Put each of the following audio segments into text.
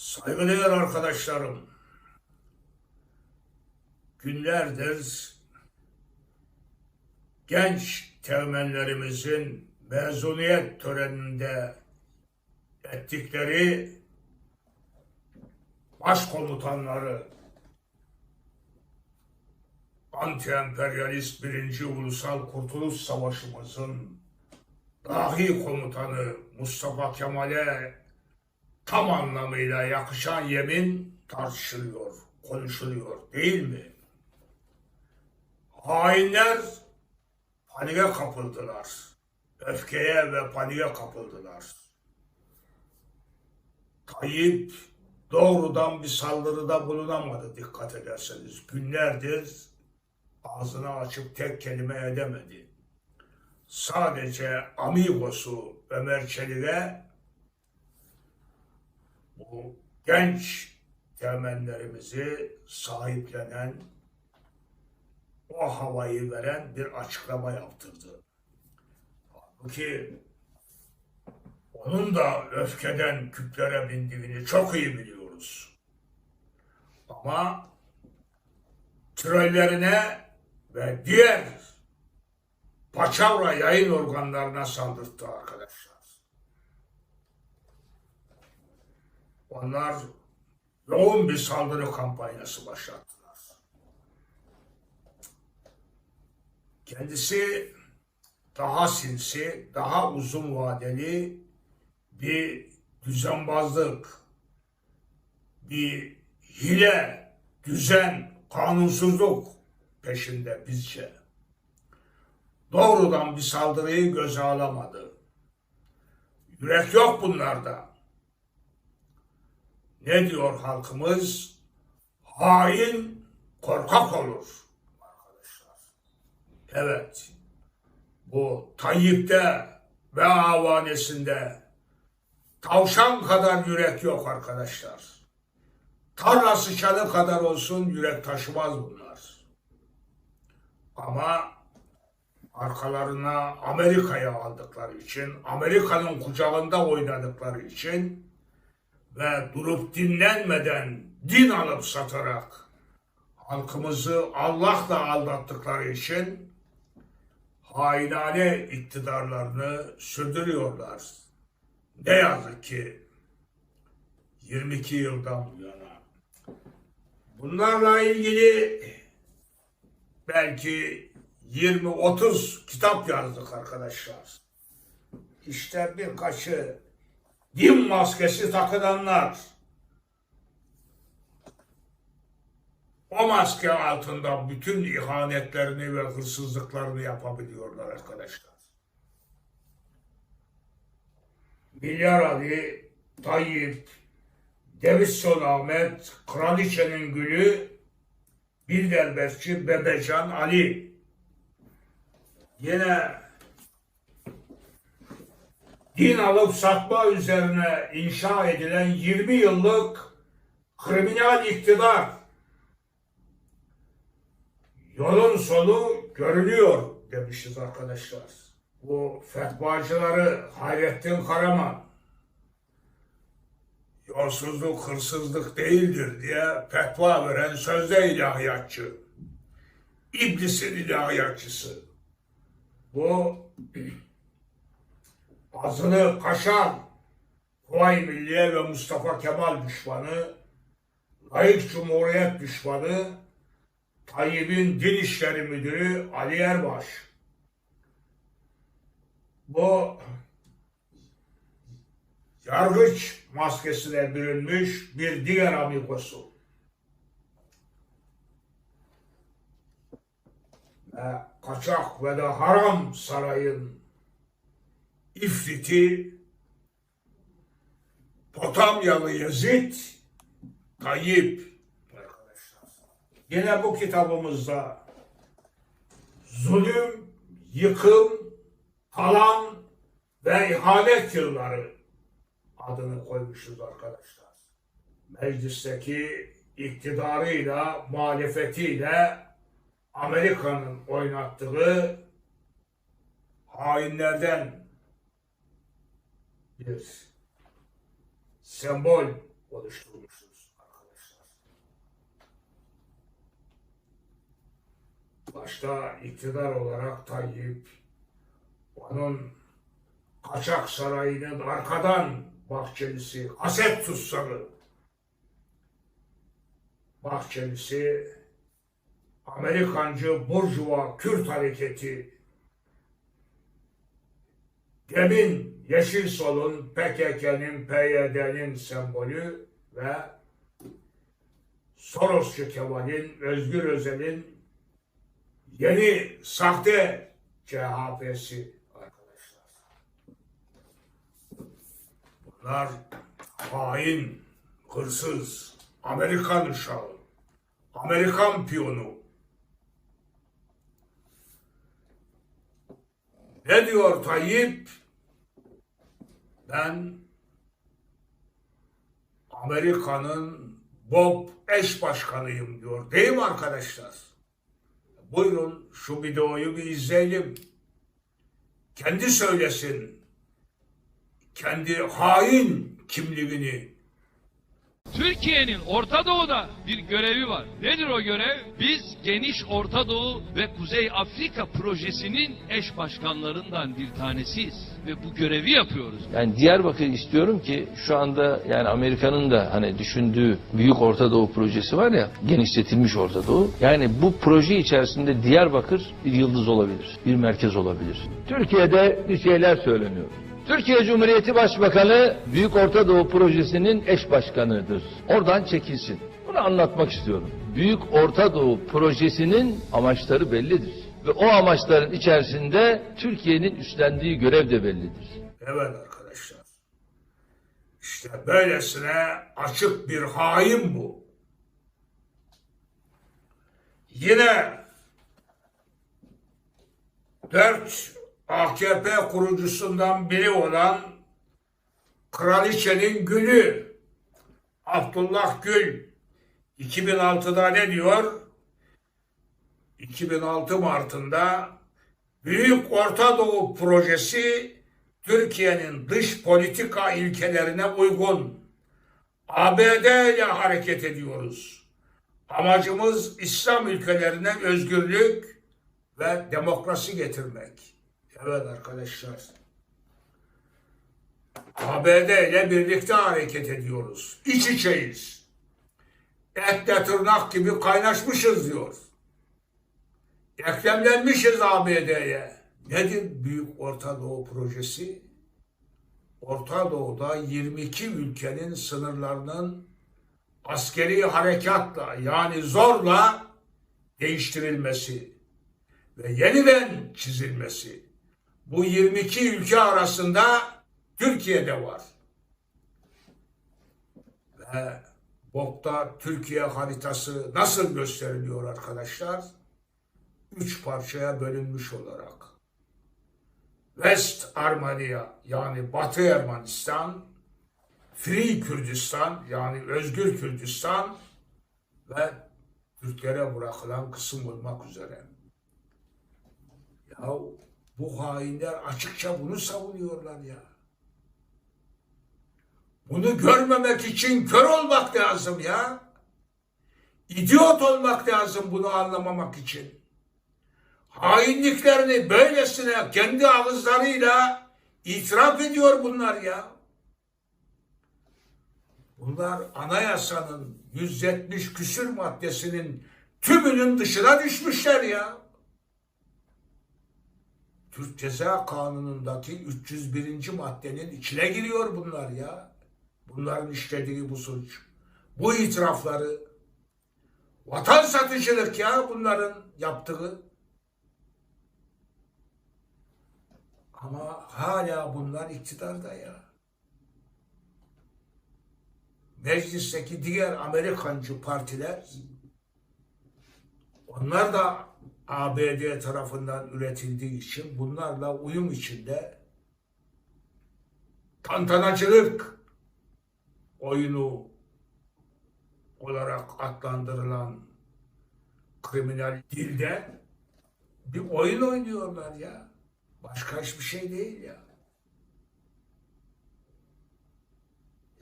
Saygıdeğer arkadaşlarım, günlerdir genç teğmenlerimizin mezuniyet töreninde ettikleri başkomutanları anti-emperyalist birinci ulusal kurtuluş savaşımızın dahi komutanı Mustafa Kemal'e tam anlamıyla yakışan yemin tartışılıyor, konuşuluyor değil mi? Hainler panike kapıldılar. Öfkeye ve panike kapıldılar. Tayyip doğrudan bir saldırıda bulunamadı dikkat ederseniz. Günlerdir ağzını açıp tek kelime edemedi. Sadece amigosu Ömer Çelik'e bu genç temenlerimizi sahiplenen, o havayı veren bir açıklama yaptırdı. Halbuki onun da öfkeden küplere bindiğini çok iyi biliyoruz. Ama trollerine ve diğer paçavra yayın organlarına saldırttı arkadaşlar. Onlar yoğun bir saldırı kampanyası başlattılar. Kendisi daha sinsi, daha uzun vadeli bir düzenbazlık, bir hile, düzen, kanunsuzluk peşinde bizce. Doğrudan bir saldırıyı göze alamadı. Yürek yok bunlarda. Ne diyor halkımız? Hain korkak olur. Arkadaşlar. Evet. Bu Tayyip'te ve avanesinde tavşan kadar yürek yok arkadaşlar. Tarla sıçanı kadar olsun yürek taşımaz bunlar. Ama arkalarına Amerika'ya aldıkları için, Amerika'nın kucağında oynadıkları için ve durup dinlenmeden din alıp satarak halkımızı Allah'la aldattıkları için hainane iktidarlarını sürdürüyorlar. Ne yazık ki 22 yıldan bu yana. Bunlarla ilgili belki 20-30 kitap yazdık arkadaşlar. İşte birkaçı din maskesi takılanlar. O maske altında bütün ihanetlerini ve hırsızlıklarını yapabiliyorlar arkadaşlar. Milyar Ali, Tayyip, Devisson Ahmet, Kraliçenin Gülü, Bilderbekçi, Bebecan Ali. Yine din alıp satma üzerine inşa edilen 20 yıllık kriminal iktidar. Yolun sonu görülüyor demişiz arkadaşlar. Bu fetvacıları Hayrettin Karaman yolsuzluk hırsızlık değildir diye fetva veren sözde ilahiyatçı. İblisin ilahiyatçısı. Bu azını kaşan Kuvayi Milliye ve Mustafa Kemal düşmanı, layık cumhuriyet düşmanı, Tayyip'in Din İşleri Müdürü Ali Erbaş. Bu yargıç maskesine bürünmüş bir diğer amigosu. Ve kaçak ve de haram sarayın ifriti Potamyalı Yezid arkadaşlar. Yine bu kitabımızda zulüm, yıkım, talan ve ihanet yılları adını koymuşuz arkadaşlar. Meclisteki iktidarıyla, muhalefetiyle Amerika'nın oynattığı hainlerden bir sembol oluşturmuşuz arkadaşlar. Başta iktidar olarak Tayyip, onun kaçak sarayının arkadan bahçelisi, haset tutsalı, bahçelisi, Amerikancı Burjuva Kürt hareketi, Demin Yeşil Sol'un, PKK'nın, PYD'nin sembolü ve Sorosçu Kemal'in, Özgür Özel'in yeni sahte CHP'si arkadaşlar. Bunlar hain, hırsız, Amerikan uşağı, Amerikan piyonu. Ne diyor Tayyip? Ben Amerika'nın Bob eş başkanıyım diyor. Değil mi arkadaşlar? Buyurun şu videoyu bir izleyelim. Kendi söylesin. Kendi hain kimliğini. Türkiye'nin Orta Doğu'da bir görevi var. Nedir o görev? Biz geniş Orta Doğu ve Kuzey Afrika projesinin eş başkanlarından bir tanesiyiz. Ve bu görevi yapıyoruz. Yani Diyarbakır istiyorum ki şu anda yani Amerika'nın da hani düşündüğü Büyük Orta Doğu projesi var ya genişletilmiş Orta Doğu. Yani bu proje içerisinde Diyarbakır bir yıldız olabilir. Bir merkez olabilir. Türkiye'de bir şeyler söyleniyor. Türkiye Cumhuriyeti Başbakanı Büyük Orta Doğu Projesi'nin eş başkanıdır. Oradan çekilsin. Bunu anlatmak istiyorum. Büyük Orta Doğu Projesi'nin amaçları bellidir. Ve o amaçların içerisinde Türkiye'nin üstlendiği görev de bellidir. Evet arkadaşlar. İşte böylesine açık bir hain bu. Yine dört AKP kurucusundan biri olan Kraliçenin Gülü Abdullah Gül 2006'da ne diyor? 2006 Mart'ında Büyük Orta Doğu Projesi Türkiye'nin dış politika ilkelerine uygun ABD ile hareket ediyoruz. Amacımız İslam ülkelerine özgürlük ve demokrasi getirmek. Evet arkadaşlar. ABD ile birlikte hareket ediyoruz. İç içeyiz. Etle tırnak gibi kaynaşmışız diyor. Eklemlenmişiz ABD'ye. Nedir Büyük Orta Doğu Projesi? Orta Doğu'da 22 ülkenin sınırlarının askeri harekatla yani zorla değiştirilmesi ve yeniden çizilmesi. Bu 22 ülke arasında Türkiye'de var. Ve BOK'ta Türkiye haritası nasıl gösteriliyor arkadaşlar? Üç parçaya bölünmüş olarak. West Armenia yani Batı Ermenistan, Free Kürdistan yani Özgür Kürdistan ve Türklere bırakılan kısım olmak üzere. Ya bu hainler açıkça bunu savunuyorlar ya. Bunu görmemek için kör olmak lazım ya. İdiot olmak lazım bunu anlamamak için. Hainliklerini böylesine kendi ağızlarıyla itiraf ediyor bunlar ya. Bunlar anayasanın 170 küsür maddesinin tümünün dışına düşmüşler ya. Türk Ceza Kanunu'ndaki 301. maddenin içine giriyor bunlar ya. Bunların işlediği bu suç. Bu itirafları vatan satıcılık ya bunların yaptığı. Ama hala bunlar iktidarda ya. Meclisteki diğer Amerikancı partiler onlar da ABD tarafından üretildiği için bunlarla uyum içinde tantanacılık oyunu olarak adlandırılan kriminal dilde bir oyun oynuyorlar ya. Başka hiçbir şey değil ya.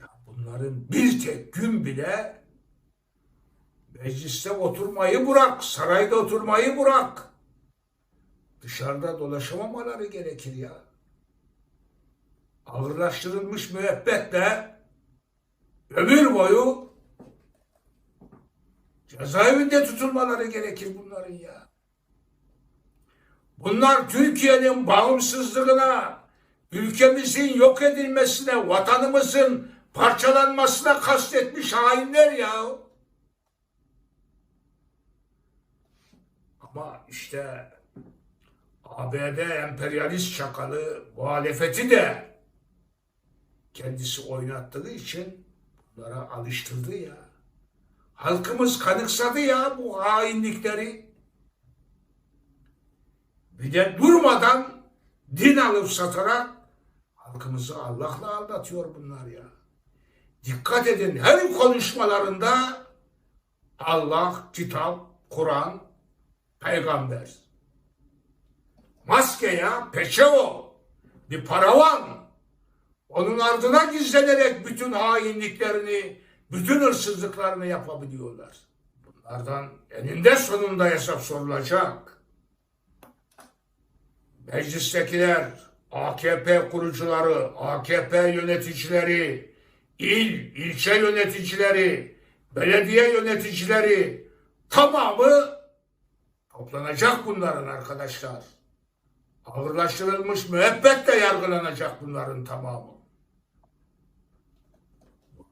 Ya bunların bir tek gün bile mecliste oturmayı bırak, sarayda oturmayı bırak. Dışarıda dolaşamamaları gerekir ya. Ağırlaştırılmış müebbetle ömür boyu cezaevinde tutulmaları gerekir bunların ya. Bunlar Türkiye'nin bağımsızlığına, ülkemizin yok edilmesine, vatanımızın parçalanmasına kastetmiş hainler ya. Ama işte ABD emperyalist çakalı muhalefeti de kendisi oynattığı için bunlara alıştırdı ya. Halkımız kanıksadı ya bu hainlikleri. Bir de durmadan din alıp satarak halkımızı Allah'la aldatıyor bunlar ya. Dikkat edin her konuşmalarında Allah, kitap, Kur'an, peygamber. Maske ya, peçe o. Bir paravan. Onun ardına gizlenerek bütün hainliklerini, bütün hırsızlıklarını yapabiliyorlar. Bunlardan eninde sonunda hesap sorulacak. Meclistekiler, AKP kurucuları, AKP yöneticileri, il, ilçe yöneticileri, belediye yöneticileri tamamı toplanacak bunların arkadaşlar. Ağırlaştırılmış müebbetle yargılanacak bunların tamamı.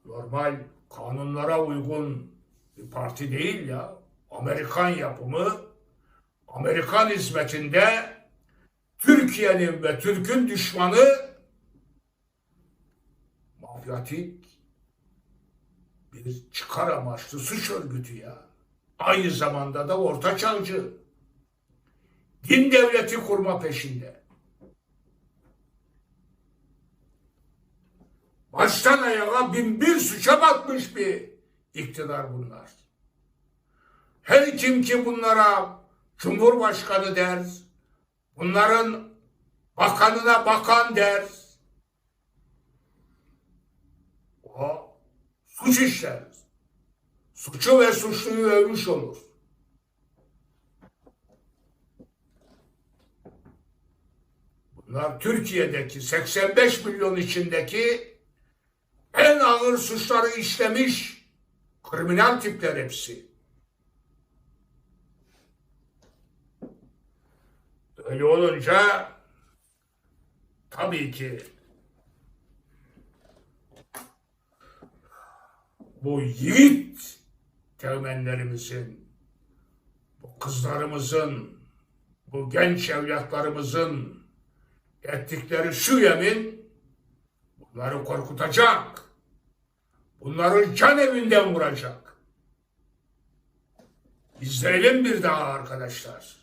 Normal kanunlara uygun bir parti değil ya. Amerikan yapımı, Amerikan hizmetinde Türkiye'nin ve Türk'ün düşmanı mafyatik bir çıkar amaçlı suç örgütü ya. Aynı zamanda da orta çağcı. Din devleti kurma peşinde. Baştan ayağa bin bir suça batmış bir iktidar bunlar. Her kim ki bunlara Cumhurbaşkanı der, bunların bakanına bakan der, o suç işler. Suçu ve suçluyu övmüş olur. Bunlar Türkiye'deki 85 milyon içindeki en ağır suçları işlemiş kriminal tipler hepsi. Öyle olunca tabii ki bu yiğit teğmenlerimizin, bu kızlarımızın, bu genç evlatlarımızın ettikleri şu yemin bunları korkutacak. Bunları can evinden vuracak. İzleyelim bir daha arkadaşlar.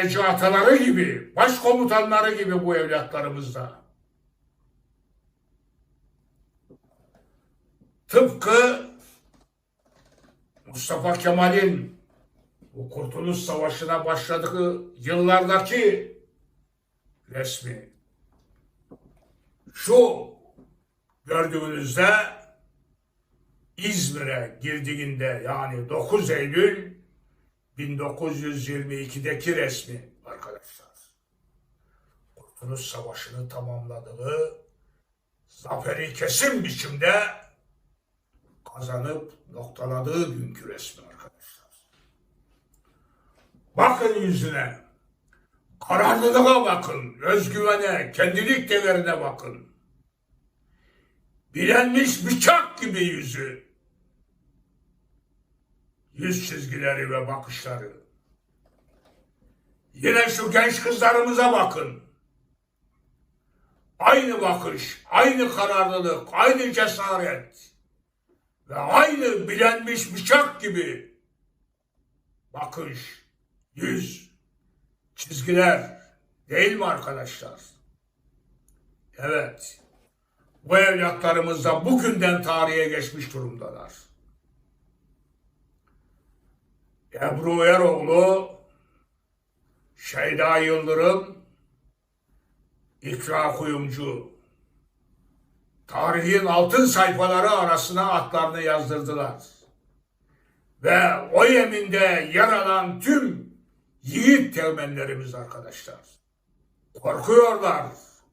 Milliyeci ataları gibi, başkomutanları gibi bu evlatlarımızda. Tıpkı Mustafa Kemal'in bu Kurtuluş Savaşı'na başladığı yıllardaki resmi. Şu gördüğünüzde İzmir'e girdiğinde yani 9 Eylül 1922'deki resmi arkadaşlar. Kurtuluş Savaşı'nı tamamladığı zaferi kesin biçimde kazanıp noktaladığı günkü resmi arkadaşlar. Bakın yüzüne. Kararlılığa bakın. Özgüvene, kendilik değerine bakın. Bilenmiş bıçak gibi yüzü. Yüz çizgileri ve bakışları. Yine şu genç kızlarımıza bakın. Aynı bakış, aynı kararlılık, aynı cesaret ve aynı bilenmiş bıçak gibi bakış, yüz, çizgiler değil mi arkadaşlar? Evet. Bu evlatlarımız da bugünden tarihe geçmiş durumdalar. Ebru Eroğlu, Şeyda Yıldırım, İkra Kuyumcu, tarihin altın sayfaları arasına adlarını yazdırdılar. Ve o yeminde yer alan tüm yiğit teğmenlerimiz arkadaşlar. Korkuyorlar,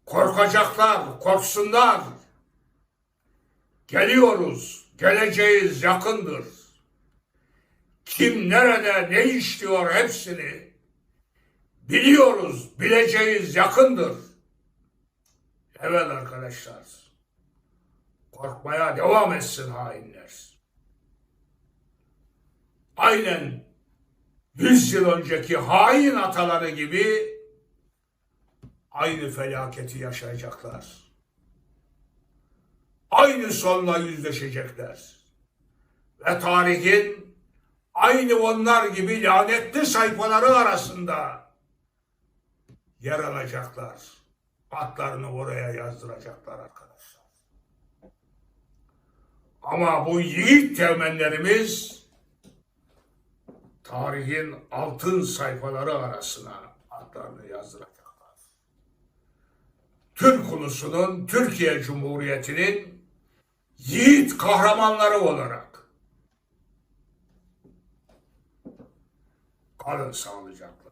korkacaklar, korksunlar. Geliyoruz, geleceğiz yakındır. Kim nerede ne işliyor hepsini biliyoruz, bileceğiz yakındır. Evet arkadaşlar. Korkmaya devam etsin hainler. Aynen 100 yıl önceki hain ataları gibi aynı felaketi yaşayacaklar. Aynı sonla yüzleşecekler. Ve tarihin aynı onlar gibi lanetli sayfaları arasında yer alacaklar. Adlarını oraya yazdıracaklar arkadaşlar. Ama bu yiğit teğmenlerimiz tarihin altın sayfaları arasına adlarını yazdıracaklar. Türk ulusunun, Türkiye Cumhuriyeti'nin yiğit kahramanları olarak kalın sağlıcakla.